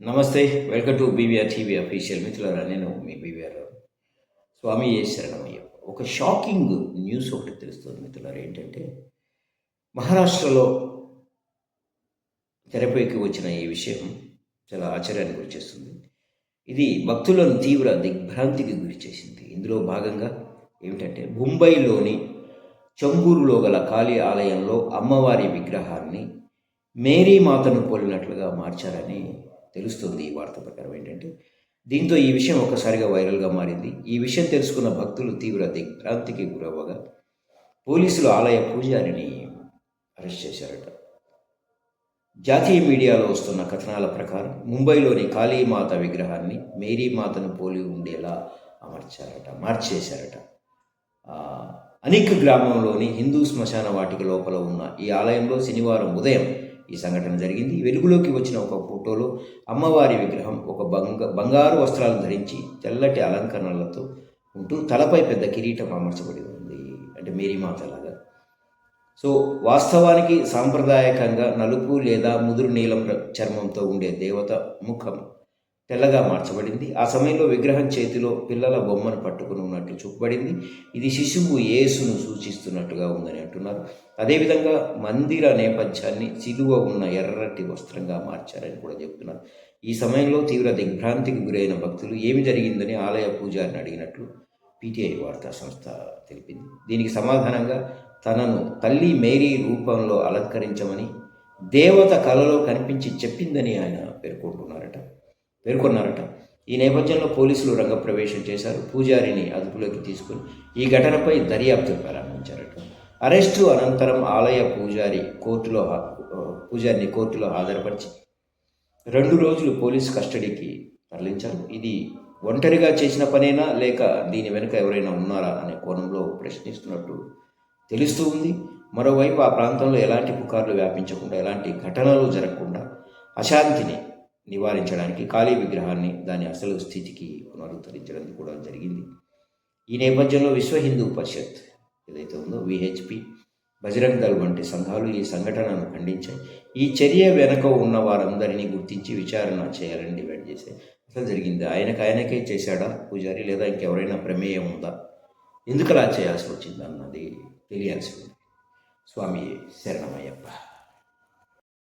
నమస్తే welcome to BVR TV official మిత్రులారా నేను మీ బీవీఆర్ స్వామి శరణమయ్య. ఒక షాకింగ్ న్యూస్ ఒకటి తెలుస్తుంది మిత్రులారా ఏంటంటే మహారాష్ట్రలో తెరపైకి వచ్చిన ఈ విషయం చాలా ఆశ్చర్యానికి గురిచేస్తుంది ఇది భక్తులను తీవ్ర దిగ్భ్రాంతికి గురి చేసింది. ఇందులో భాగంగా ఏమిటంటే ముంబైలోని చంబూరులో గల కాళీ ఆలయంలో అమ్మవారి విగ్రహాన్ని మేరీ మాతను పోలినట్లుగా మార్చారని తెలుస్తుంది ఈ వార్త ప్రకారం ఏంటంటే దీంతో ఈ విషయం ఒక్కసారిగా వైరల్గా మారింది. ఈ విషయం తెలుసుకున్న భక్తులు తీవ్ర దిగ్భ్రాంతికి గురవ్వగా పోలీసులు ఆలయ పూజారిని అరెస్ట్ చేశారట. జాతీయ మీడియాలో వస్తున్న కథనాల ప్రకారం ముంబైలోని కాళీమాత విగ్రహాన్ని మేరీ మాతను పోలి ఉండేలా అమర్చారట మార్చేశారట. అనిక్ గ్రామంలోని హిందూ శ్మశాన వాటిక లోపల ఉన్న ఈ ఆలయంలో శనివారం ఉదయం ఈ సంఘటన జరిగింది. వెలుగులోకి వచ్చిన ఒక ఫోటోలో అమ్మవారి విగ్రహం ఒక బంగ బంగారు వస్త్రాలు ధరించి తెల్లటి అలంకరణలతో ఉంటూ తలపై పెద్ద కిరీటం అమర్చబడి ఉంది. అంటే మేరీమాత లాగా. సో వాస్తవానికి సాంప్రదాయకంగా నలుపు లేదా ముదురు నీలం చర్మంతో ఉండే దేవత ముఖం తెల్లగా మార్చబడింది. ఆ సమయంలో విగ్రహం చేతిలో పిల్లల బొమ్మను పట్టుకుని ఉన్నట్లు చూపబడింది. ఇది శిశువు యేసును సూచిస్తున్నట్టుగా ఉందని అంటున్నారు. అదేవిధంగా మందిర నేపథ్యాన్ని సిలువ ఉన్న ఎర్రటి వస్త్రంగా మార్చారని కూడా చెప్తున్నారు. ఈ సమయంలో తీవ్ర దిగ్భ్రాంతికి గురైన భక్తులు ఏమి జరిగిందని ఆలయ పూజారిని అడిగినట్లు పీటీఐ వార్తా సంస్థ తెలిపింది. దీనికి సమాధానంగా తనను తల్లి మేరీ రూపంలో అలంకరించమని దేవత కలలో కనిపించి చెప్పిందని ఆయన పేర్కొంటున్నారట. పేర్కొన్నారట. ఈ నేపథ్యంలో పోలీసులు రంగప్రవేశం చేశారు. పూజారిని అదుపులోకి తీసుకుని ఈ ఘటనపై దర్యాప్తు ప్రారంభించారట. అరెస్టు అనంతరం ఆలయ పూజారి కోర్టులో పూజారిని కోర్టులో హాజరుపరిచి రెండు రోజులు పోలీస్ కస్టడీకి తరలించారు. ఇది ఒంటరిగా చేసిన పనేనా? లేక దీని వెనుక ఎవరైనా ఉన్నారా? అనే కోణంలో ప్రశ్నిస్తున్నట్టు తెలుస్తూ ఉంది. మరోవైపు ఆ ప్రాంతంలో ఎలాంటి పుకార్లు వ్యాపించకుండా ఎలాంటి ఘటనలు జరగకుండా అశాంతిని నివారించడానికి ఖాళీ విగ్రహాన్ని దాని అసలు స్థితికి పునరుద్ధరించడం కూడా జరిగింది. ఈ నేపథ్యంలో విశ్వ హిందూ పరిషత్ ఏదైతే ఉందో విహెచ్పి బజరంగ్ దళ్ వంటి సంఘాలు ఈ సంఘటనను ఖండించాయి. ఈ చర్య వెనక ఉన్న వారందరినీ గుర్తించి విచారణ చేయాలని డిమాండ్ చేశాయి. అసలు జరిగింది. ఆయనకు ఆయనకే చేశాడా పూజారి లేదా ఇంకెవరైనా ప్రమేయం ఉందా? ఎందుకు అలా చేయాల్సి వచ్చింది అన్నది తెలియాల్సి ఉంది. స్వామి శరణమయ్యప్ప.